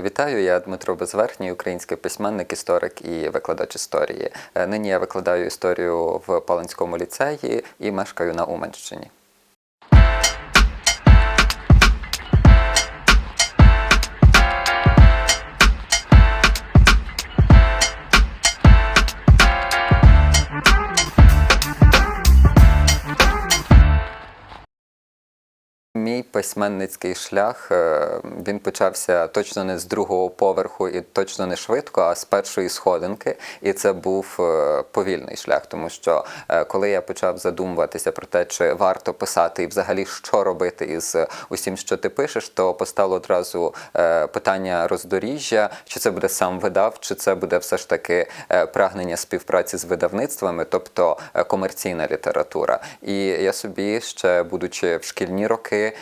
Вітаю, я Дмитро Безверхній, український письменник, історик і викладач історії. Е, Нині я викладаю історію в Паланському ліцеї і мешкаю на Уманщині. Письменницький шлях е, він почався точно не з другого поверху і точно не швидко, а з першої сходинки. І це був е, повільний шлях, тому що е, коли я почав задумуватися про те, чи варто писати і взагалі що робити із усім, що ти пишеш, то постало одразу питання роздоріжжя, чи це буде сам видав, чи це буде все ж таки прагнення співпраці з видавництвами, тобто комерційна література. І я собі ще будучи в шкільні роки,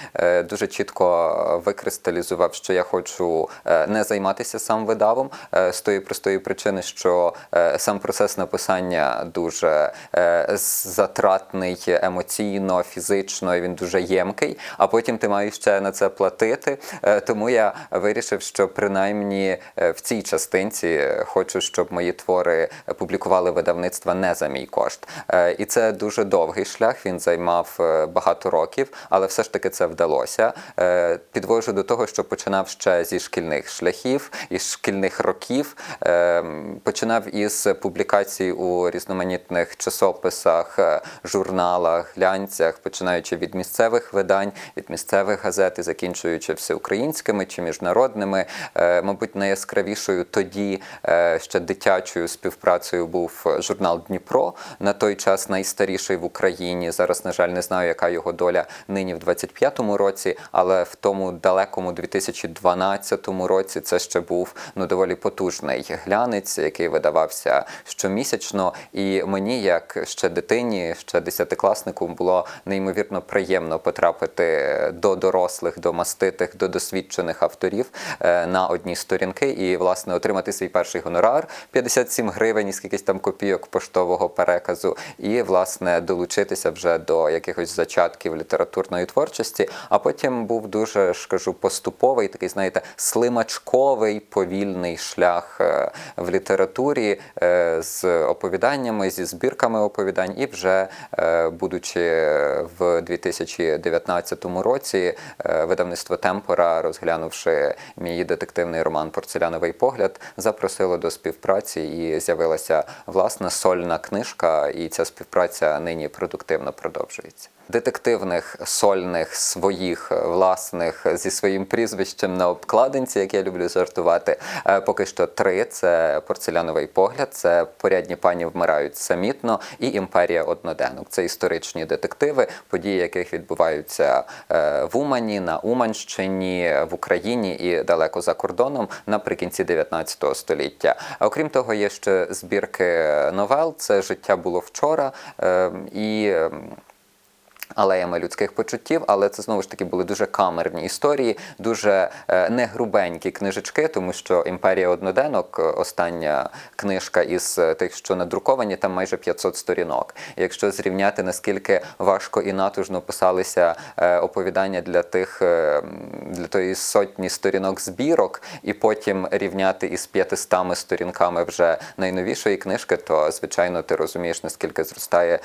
дуже чітко викристалізував, що я хочу е, не займатися сам видавом е, з тої простої причини, що е, сам процес написання дуже е, затратний емоційно, фізично, він дуже ємкий. А потім ти маєш ще на це платити. Е, Тому я вирішив, що принаймні е, в цій частинці е, хочу, щоб мої твори публікували видавництва не за мій кошт. Е, І це дуже довгий шлях. Він займав е, багато років, але все ж таки це вдалося. Е, Підвожу до того, що починав ще зі шкільних шляхів, із шкільних років. Е, Починав із публікацій у різноманітних часописах, е, журналах, глянцях, починаючи від місцевих видань, від місцевих газет і закінчуючи всеукраїнськими чи міжнародними. Мабуть, найяскравішою тоді ще дитячою співпрацею був журнал Дніпро. На той час найстаріший в Україні. Зараз, на жаль, не знаю, яка його доля нині в 25-му році, але в тому далекому 2012 році це ще був ну доволі потужний глянець, який видавався щомісячно. І мені, як ще дитині, ще десятикласнику, було неймовірно приємно потрапити до дорослих, до маститих, до досвідчених авторів е, на одні сторінки і власне отримати свій перший гонорар 57 гривень і скількись там копійок поштового переказу, і власне долучитися вже до якихось зачатків літературної творчості. А потім був дуже ж поступовий, такий, знаєте, слимачковий повільний шлях е, в літературі е, з оповіданнями, зі збірками оповідань, і вже е, будучи в 2019 році, видавництво Темпора, розглянувши мій детективний роман Порцеляновий погляд, запросило до співпраці і з'явилася власна сольна книжка, і ця співпраця нині продуктивно продовжується. Детективних сольних своїх е, власних зі своїм прізвищем на обкладинці, як я люблю жартувати. е, Поки що три: це порцеляновий погляд, це порядні пані вмирають самітно і імперія одноденок. Це історичні детективи, події яких відбуваються е, в Умані, на Уманщині, в Україні і далеко за кордоном наприкінці 19 століття. Окрім того, є ще збірки новел. Це життя було вчора е, і. Алеями людських почуттів, але це знову ж таки були дуже камерні історії, дуже е, негрубенькі книжечки, тому що імперія одноденок, е, остання книжка із е, тих, що надруковані, там майже 500 сторінок. Якщо зрівняти наскільки важко і натужно писалися оповідання для тих для тої сотні сторінок збірок, і потім рівняти із 500 сторінками вже найновішої книжки, то звичайно ти розумієш, наскільки зростає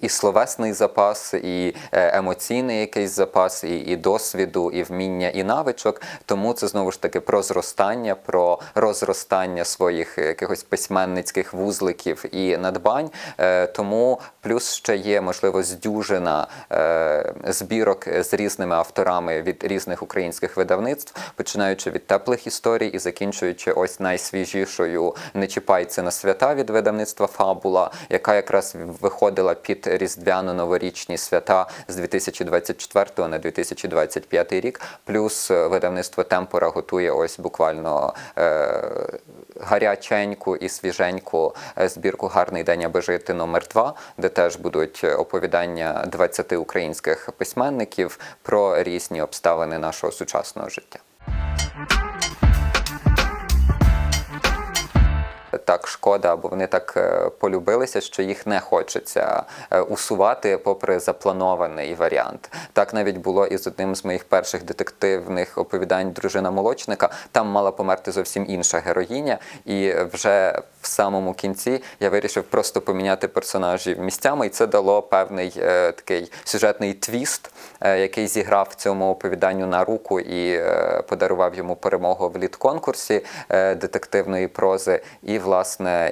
і словесний запас, і е, емоційний якийсь запас, і, і досвіду, і вміння, і навичок. Тому це знову ж таки про зростання, про розростання своїх якихось письменницьких вузликів і надбань. Е, Тому плюс ще є можливо здюжина е, збірок з різними авторами від різних українських видавництв, починаючи від теплих історій і закінчуючи ось найсвіжішою не чіпайся на свята від видавництва Фабула, яка якраз виходила під різдвяно-новорічні свята з 2024 на 2025 рік. Плюс е, видавництво Темпора готує ось буквально е, гаряченьку і свіженьку е, збірку Гарний день аби жити номер 2 де теж будуть оповідання 20 українських письменників про різні обставини нашого сучасного життя. Так шкода, або вони так е, полюбилися, що їх не хочеться е, усувати, попри запланований варіант. Так навіть було і з одним з моїх перших детективних оповідань Дружина молочника. Там мала померти зовсім інша героїня, і вже в самому кінці я вирішив просто поміняти персонажів місцями, і це дало певний е, такий сюжетний твіст, е, який зіграв цьому оповіданню на руку і е, подарував йому перемогу в літконкурсі е, детективної прози. І, власне,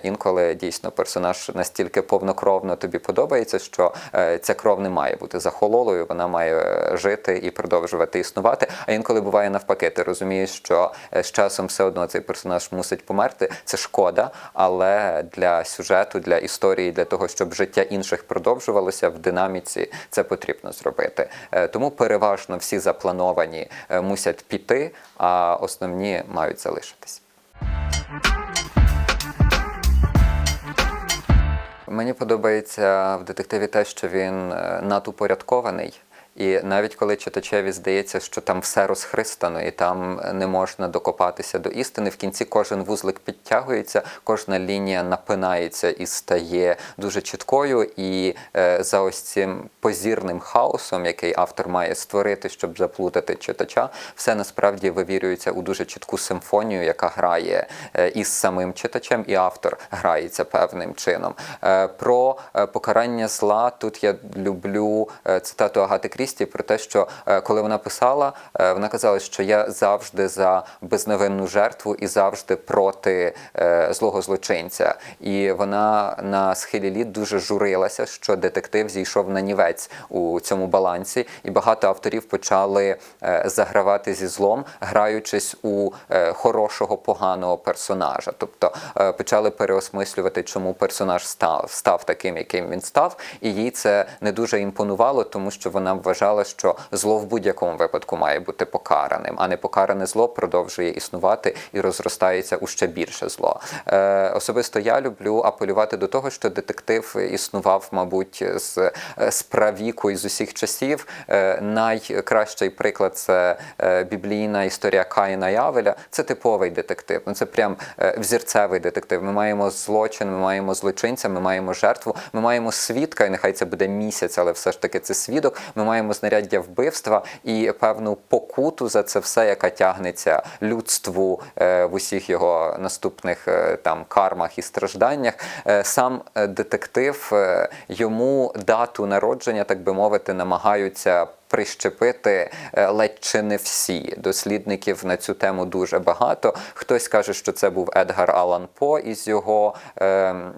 інколи дійсно персонаж настільки повнокровно тобі подобається, що е, ця кров не має бути захололою, вона має е, жити і продовжувати існувати. А інколи буває навпаки, ти розумієш, що е, з часом все одно цей персонаж мусить померти. Це шкода, але для сюжету, для історії, для того, щоб життя інших продовжувалося в динаміці, це потрібно зробити. Тому переважно всі заплановані мусять піти, а основні мають залишитись. Мені подобається в детективі те, що він е, надупорядкований. І навіть коли читачеві здається, що там все розхристано і там не можна докопатися до істини, в кінці кожен вузлик підтягується, кожна лінія напинається і стає дуже чіткою. І е, за ось цим позірним хаосом, який автор має створити, щоб заплутати читача, все насправді вивірюється у дуже чітку симфонію, яка грає е, із самим читачем, і автор грається певним чином. Е, Про е, покарання зла тут я люблю е, цитату Агати Крісті про те, що е, коли вона писала, е, вона казала, що я завжди за безневинну жертву і завжди проти е, злого злочинця. І вона на схилі літ дуже журилася, що детектив зійшов на нівець у цьому балансі, і багато авторів почали загравати зі злом, граючись у хорошого поганого персонажа. Тобто почали переосмислювати, чому персонаж став, став таким, яким він став, і їй це не дуже імпонувало, тому що вона вважала, що зло в будь-якому випадку має бути покараним, а не покаране зло продовжує існувати і розростається у ще більше зло. Е, особисто я люблю апелювати до того, що детектив існував, мабуть, з, правіку і з усіх часів. Е, найкращий приклад це е, біблійна історія Каїна і Авеля. Це типовий детектив. Ну це прям е, взірцевий детектив. Ми маємо злочин, ми маємо злочинця, ми маємо жертву, ми маємо свідка, і нехай це буде місяць, але все ж таки це свідок. Ми маємо знаряддя вбивства і певну покуту за це все, яка тягнеться людству е, в усіх його наступних е, там кармах і стражданнях. Е, Сам е, детектив е, йому дату народження, так би мовити, намагаються. Прищепити е, ледь чи не всі дослідників на цю тему дуже багато. Хтось каже, що це був Едгар Алан По із його. ем,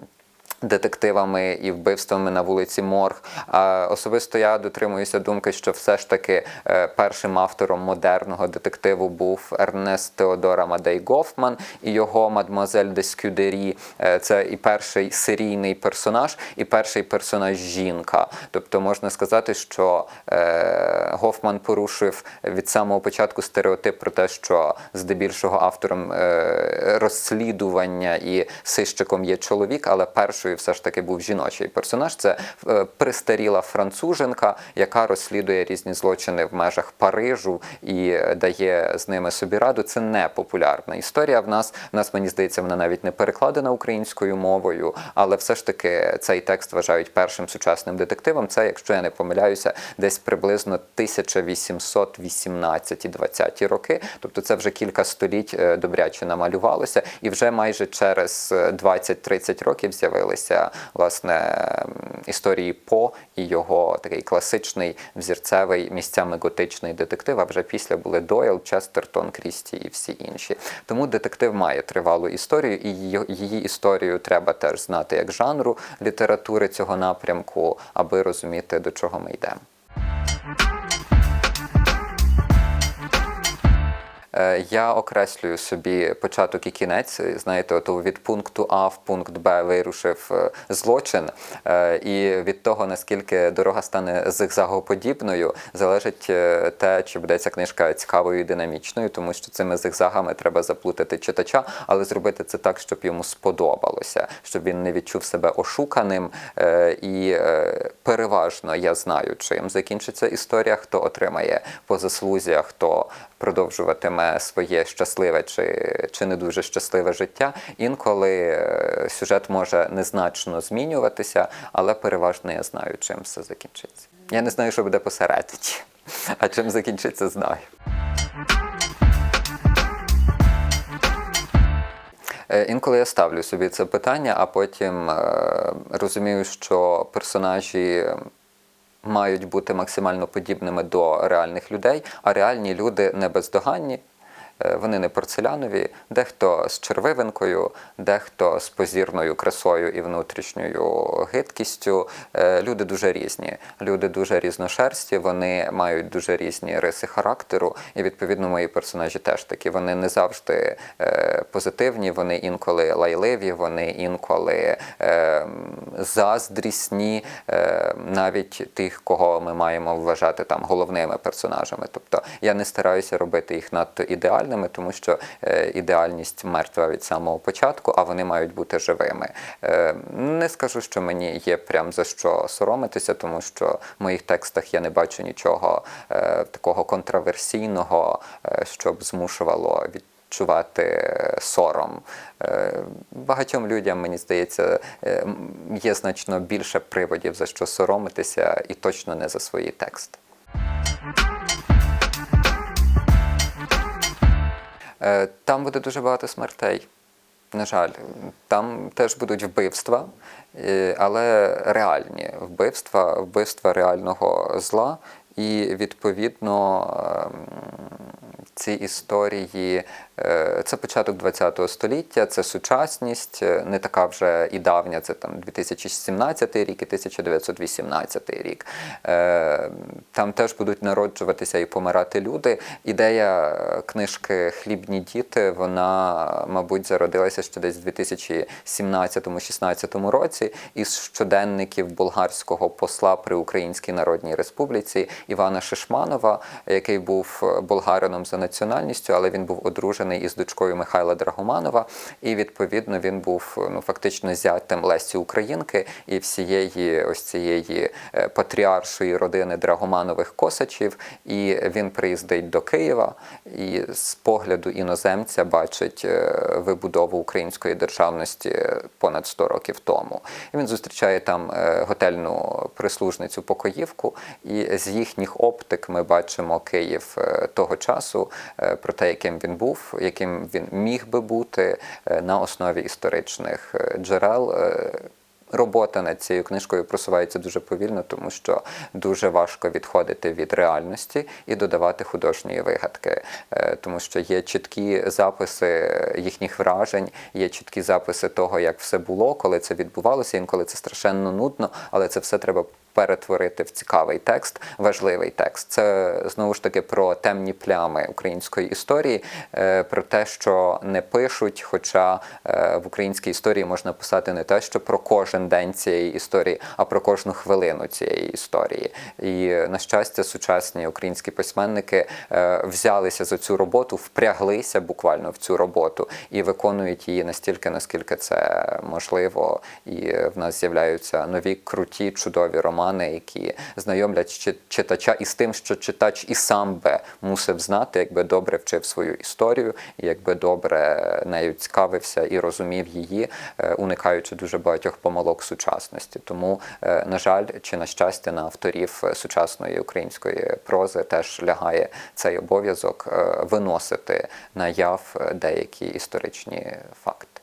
Детективами і вбивствами на вулиці Морг. А особисто я дотримуюся думки, що все ж таки е, першим автором модерного детективу був Ернест Теодор Амадей Гофман і його мадмуазель де Скюдері. Е, Це і перший серійний персонаж, і перший персонаж жінка. Тобто можна сказати, що е, Гофман порушив від самого початку стереотип про те, що здебільшого автором розслідування і сищиком є чоловік, але першою все ж таки був жіночий персонаж. Це е, пристаріла француженка, яка розслідує різні злочини в межах Парижу і е, дає з ними собі раду. Це не популярна історія. В нас в нас мені здається, вона навіть не перекладена українською мовою, але все ж таки цей текст вважають першим сучасним детективом. Це, якщо я не помиляюся, десь приблизно 1818-20 роки. Тобто це вже кілька століть е, добряче намалювалося, і вже майже через е, 20-30 років з'явилися власне історії По і його такий класичний взірцевий місцями готичний детектив. А вже після були Дойл, Честертон, Крісті і всі інші. Тому детектив має тривалу історію, і її історію треба теж знати як жанру літератури цього напрямку, аби розуміти до чого ми йдемо. Я окреслюю собі початок і кінець. Знаєте, от від пункту А в пункт Б вирушив е, злочин, Е, і від того наскільки дорога стане зигзагоподібною, залежить е, те, чи буде ця книжка цікавою і динамічною, тому що цими зигзагами треба заплутати читача, але зробити це так, щоб йому сподобалося, щоб він не відчув себе ошуканим. Е, І е, переважно я знаю, чим закінчиться історія, хто отримає по заслузі, а хто продовжуватиме своє щасливе чи, чи не дуже щасливе життя. Інколи е, сюжет може незначно змінюватися, але переважно я знаю, чим все закінчиться. Я не знаю, що буде посередині, а чим закінчиться, знаю. Е, Інколи я ставлю собі це питання, а потім е, розумію, що персонажі мають бути максимально подібними до реальних людей, а реальні люди не бездоганні. Е, Вони не порцелянові, дехто з червивинкою, дехто з позірною красою і внутрішньою гидкістю. Е, Люди дуже різні. Люди дуже різношерсті, вони мають дуже різні риси характеру, і відповідно мої персонажі теж такі. Вони не завжди е, позитивні, вони інколи лайливі, вони інколи е, заздрісні, навіть тих, кого ми маємо вважати там головними персонажами. Тобто я не стараюся робити їх надто ідеальними, тому що е, ідеальність мертва від самого початку, а вони мають бути живими. Е, не скажу, що мені є прям за що соромитися, тому що в моїх текстах я не бачу нічого е, такого контраверсійного, щоб змушувало від відчувати е, сором. Багатьом людям, мені здається, є значно більше приводів за що соромитися, і точно не за свої тексти. Там буде дуже багато смертей. На жаль, там теж будуть вбивства, е, але реальні вбивства, вбивства реального зла. І відповідно ем, ці історії е, це початок ХХ століття, це сучасність, е, не така вже і давня, це там 2017 рік і 1918 рік. Е, Там теж будуть народжуватися і помирати люди. Ідея книжки Хлібні діти, вона, мабуть, зародилася ще десь в 2017-16 році із щоденників болгарського посла при Українській Народній Республіці Івана Шишманова, який був болгарином за національністю, але він був одружений із дочкою Михайла Драгоманова, і відповідно він був ну фактично зятем Лесі Українки і всієї ось цієї е, патріаршої родини Драгоманових косачів. І він приїздить до Києва і з погляду іноземця бачить е, вибудову української державності понад 100 років тому. І він зустрічає там е, готельну прислужницю покоївку, і з їхніх оптик ми бачимо Київ е, того часу, е, про те, яким він був, яким він міг би бути е, на основі історичних е, джерел. Е, Робота над цією книжкою просувається дуже повільно, тому що дуже важко відходити від реальності і додавати художньої вигадки, Е, тому що є чіткі записи їхніх вражень, є чіткі записи того, як все було, коли це відбувалося. Інколи це страшенно нудно, але це все треба. Перетворити в цікавий текст, важливий текст. Це знову ж таки про темні плями української історії, е, про те, що не пишуть. Хоча е, в українській історії можна писати не те, що про кожен день цієї історії, а про кожну хвилину цієї історії. І на щастя, сучасні українські письменники е, взялися за цю роботу, впряглися буквально в цю роботу і виконують її настільки, наскільки це можливо. І в нас з'являються нові круті, чудові романи, які знайомлять чи- читача із тим, що читач і сам би мусив знати, якби добре вчив свою історію, якби добре нею цікавився і розумів її, е, уникаючи дуже багатьох помилок сучасності. Тому, е, на жаль, чи на щастя, на авторів сучасної української прози теж лягає цей обов'язок е, виносити наяв деякі історичні факти.